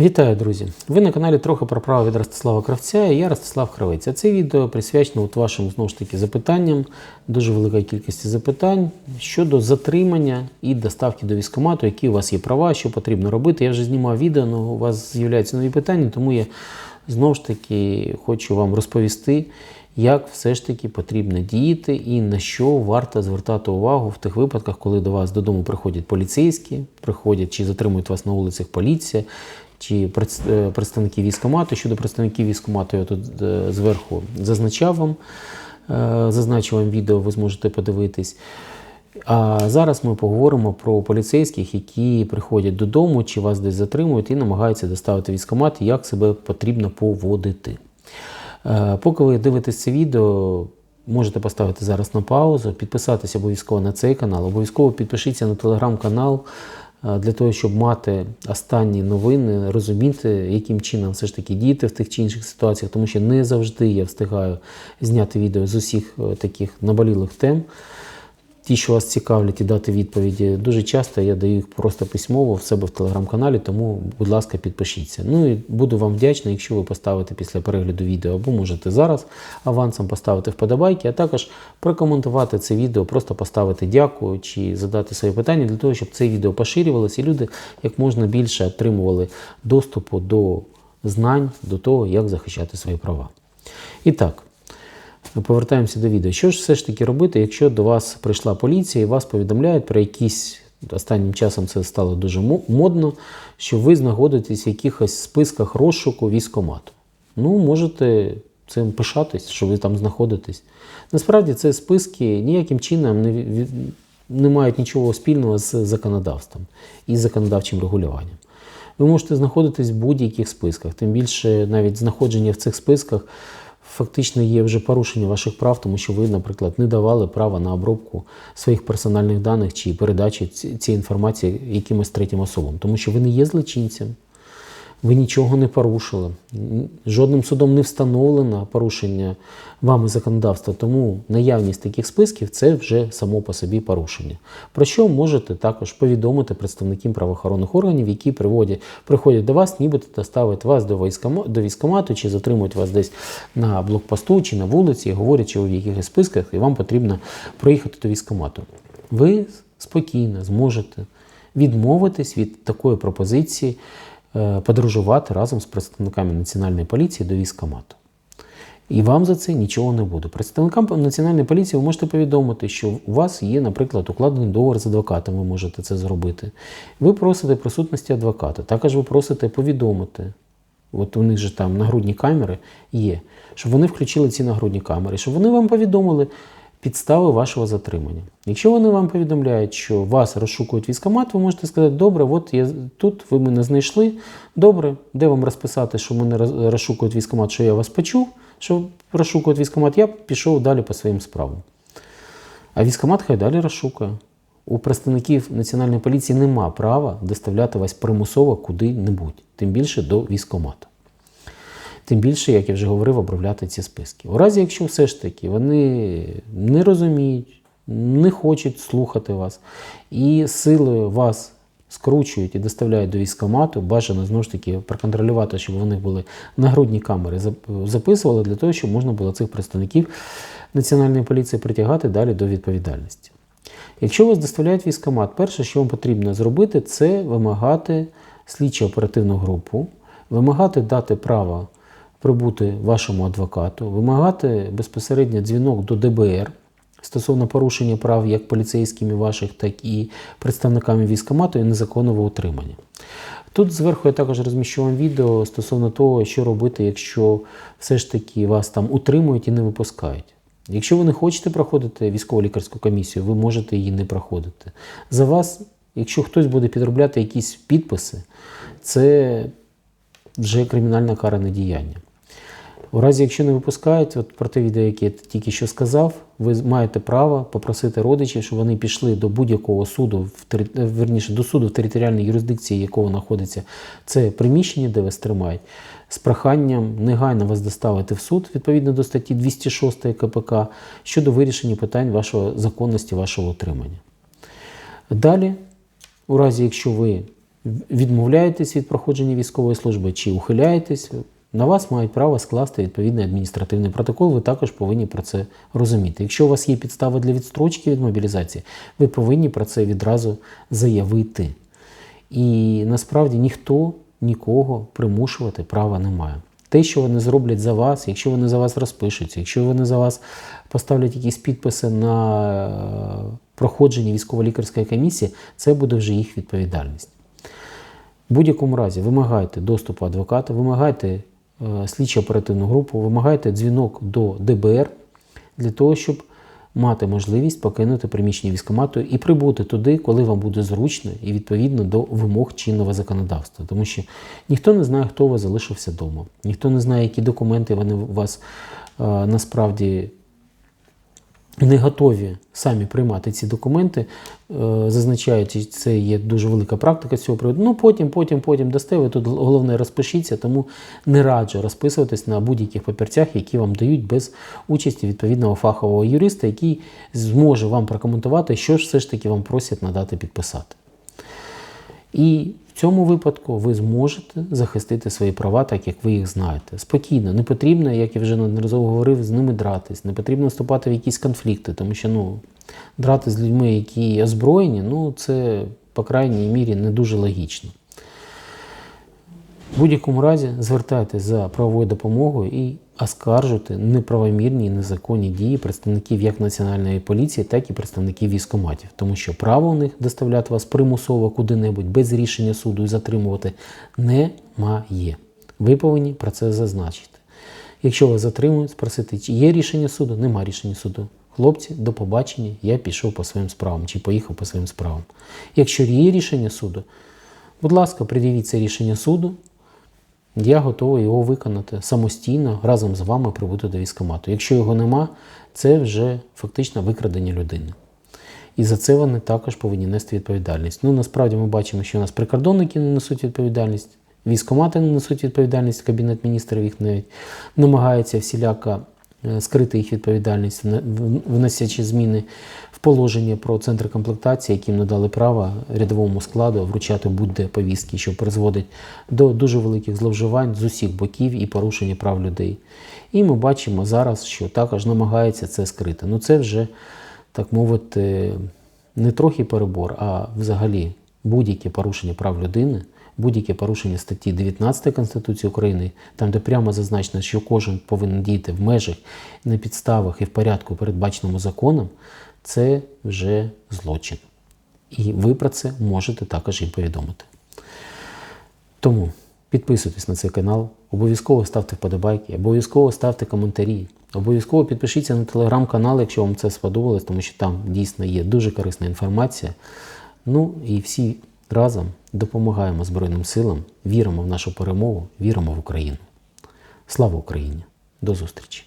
Вітаю, друзі! Ви на каналі трохи про право від Ростислава Кравця і я Ростислав Кравець. А це відео присвячено от вашим знову ж таки запитанням, дуже великої кількості запитань щодо затримання і доставки до військкомату, які у вас є права, що потрібно робити. Я вже знімав відео, але у вас з'являються нові питання, тому я знову ж таки хочу вам розповісти, як все ж таки потрібно діяти і на що варто звертати увагу в тих випадках, коли до вас додому приходять поліцейські, приходять чи затримують вас на вулицях поліція, чи е, представники військкомату. Щодо представників військкомату, я тут е, зверху зазначав вам, е, зазначив вам відео, ви зможете подивитись. А зараз ми поговоримо про поліцейських, які приходять додому, чи вас десь затримують і намагаються доставити військкомат, як себе потрібно поводити. Поки ви дивитесь це відео, можете поставити зараз на паузу, підписатися обов'язково на цей канал, обов'язково підпишіться на телеграм-канал для того, щоб мати останні новини, розуміти, яким чином все ж таки діяти в тих чи інших ситуаціях, тому що не завжди я встигаю зняти відео з усіх е, таких наболілих тем. Ті, що вас цікавлять і дати відповіді, дуже часто я даю їх просто письмово в себе в телеграм-каналі, тому, будь ласка, підпишіться. Ну і буду вам вдячний, якщо ви поставите після перегляду відео, або можете зараз авансом поставити вподобайки, а також прокоментувати це відео, просто поставити дякую чи задати свої питання для того, щоб це відео поширювалося і люди як можна більше отримували доступу до знань, до того, як захищати свої права. І так. Повертаємося до відео. Що ж все ж таки робити, якщо до вас прийшла поліція і вас повідомляють про якісь останнім часом це стало дуже модно, що ви знаходитесь в якихось списках розшуку військкомату. Ну, можете цим пишатись, що ви там знаходитесь. Насправді це списки ніяким чином не, не мають нічого спільного з законодавством і законодавчим регулюванням. Ви можете знаходитись в будь-яких списках, тим більше навіть знаходження в цих списках фактично є вже порушення ваших прав, тому що ви, наприклад, не давали права на обробку своїх персональних даних чи передачі цієї інформації якимось третім особам, тому що ви не є злочинцем. Ви нічого не порушили. Жодним судом не встановлено порушення вами законодавства, тому наявність таких списків це вже само по собі порушення. Про що можете також повідомити представників правоохоронних органів, які приводять, приходять до вас, нібито доставить вас до, військома, до військкомату, чи затримують вас десь на блокпосту чи на вулиці, ви в якихось списках, і вам потрібно проїхати до військкомату. Ви спокійно зможете відмовитись від такої пропозиції подорожувати разом з представниками національної поліції до військкомату. І вам за це нічого не буде. Представникам національної поліції ви можете повідомити, що у вас є, наприклад, укладений договор з адвокатом, ви можете це зробити. Ви просите присутності адвоката. Також ви просите повідомити. От у них же там нагрудні камери є, щоб вони включили ці нагрудні камери, щоб вони вам повідомили підстави вашого затримання. Якщо вони вам повідомляють, що вас розшукують військкомат, ви можете сказати, добре, от я тут, ви мене знайшли. Добре, де вам розписати, що мене розшукують військкомат, що я вас почув, що розшукують військкомат, я пішов далі по своїм справам. А військкомат хай далі розшукує. У представників національної поліції нема права доставляти вас примусово куди-небудь, тим більше до військкомату. Тим більше, як я вже говорив, обробляти ці списки. У разі, якщо все ж таки вони не розуміють, не хочуть слухати вас, і силою вас скручують і доставляють до військкомату, бажано знову ж таки проконтролювати, щоб вони були нагрудні камери, записували для того, щоб можна було цих представників національної поліції притягати далі до відповідальності. Якщо вас доставляють в військкомат, перше, що вам потрібно зробити, це вимагати слідчо оперативну групу, вимагати дати право прибути вашому адвокату, вимагати безпосередньо дзвінок до ДБР стосовно порушення прав як поліцейськими ваших, так і представниками військкомату і незаконного утримання. Тут зверху я також розміщу вам відео стосовно того, що робити, якщо все ж таки вас там утримують і не випускають. Якщо ви не хочете проходити військово-лікарську комісію, ви можете її не проходити. За вас, якщо хтось буде підробляти якісь підписи, це вже кримінальне каране діяння. У разі, якщо не випускають, от про те відео, яке я тільки що сказав, ви маєте право попросити родичів, щоб вони пішли до будь-якого суду, в верніше, до суду в територіальній юрисдикції, якого знаходиться це приміщення, де вас тримають, з проханням негайно вас доставити в суд відповідно до статті 206 КПК щодо вирішення питань вашого законності, вашого утримання. Далі, у разі, якщо ви відмовляєтесь від проходження військової служби чи ухиляєтесь, на вас мають право скласти відповідний адміністративний протокол. Ви також повинні про це розуміти. Якщо у вас є підстави для відстрочки від мобілізації, ви повинні про це відразу заявити. І насправді ніхто нікого примушувати права не має. Те, що вони зроблять за вас, якщо вони за вас розпишуться, якщо вони за вас поставлять якісь підписи на е, проходження військово-лікарської комісії, це буде вже їх відповідальність. В будь-якому разі вимагайте доступу адвоката, вимагайте е, слідчо-оперативну групу, вимагайте дзвінок до ДБР для того, щоб мати можливість покинути приміщення військомату і прибути туди, коли вам буде зручно і відповідно до вимог чинного законодавства. Тому що ніхто не знає, хто у вас залишився вдома, ніхто не знає, які документи вони у вас е, насправді не готові самі приймати ці документи, зазначаючи, зазначають, це є дуже велика практика цього приводу. Ну потім, потім, потім дасте. Ви тут головне розпишіться, тому не раджу розписуватись на будь-яких папірцях, які вам дають без участі відповідного фахового юриста, який зможе вам прокоментувати, що ж все ж таки вам просять надати підписати. І в цьому випадку ви зможете захистити свої права, так як ви їх знаєте. Спокійно, не потрібно, як я вже неодноразово говорив, з ними дратись, не потрібно вступати в якісь конфлікти, тому що ну, драти з людьми, які озброєні, ну це, по крайній мірі, не дуже логічно. В будь-якому разі звертайтеся за правовою допомогою і оскаржуйте неправомірні незаконні дії представників як Національної поліції, так і представників військоматів, тому що право у них доставляти вас примусово куди-небудь без рішення суду і затримувати немає. Ви повинні про це зазначити. Якщо вас затримують, спросити, чи є рішення суду, нема рішення суду. Хлопці, до побачення, я пішов по своїм справам чи поїхав по своїм справам. Якщо є рішення суду, будь ласка, пред'явіть це рішення суду. Я готовий його виконати самостійно разом з вами прибути до військомату. Якщо його нема, це вже фактично викрадення людини. І за це вони також повинні нести відповідальність. Ну насправді ми бачимо, що у нас прикордонники не несуть відповідальність, військомати не несуть відповідальність, кабінет міністрів їх навіть намагається всіляко е, скрити їх відповідальність, вносячи зміни в положення про центри комплектації, яким надали право рядовому складу вручати будь-де повістки, що призводить до дуже великих зловживань з усіх боків і порушення прав людей. І ми бачимо зараз, що також намагається це скрити. Ну це вже, так мовити, не трохи перебор, а взагалі будь-яке порушення прав людини. Будь-яке порушення статті 19 Конституції України, там де прямо зазначено, що кожен повинен діяти в межах, на підставах і в порядку, передбаченому законом, це вже злочин. І ви про це можете також їм повідомити. Тому підписуйтесь на цей канал, обов'язково ставте вподобайки, обов'язково ставте коментарі, обов'язково підпишіться на телеграм-канал, якщо вам це сподобалось, тому що там дійсно є дуже корисна інформація. Ну і всі разом допомагаємо Збройним силам, віримо в нашу перемогу, віримо в Україну. Слава Україні! До зустрічі!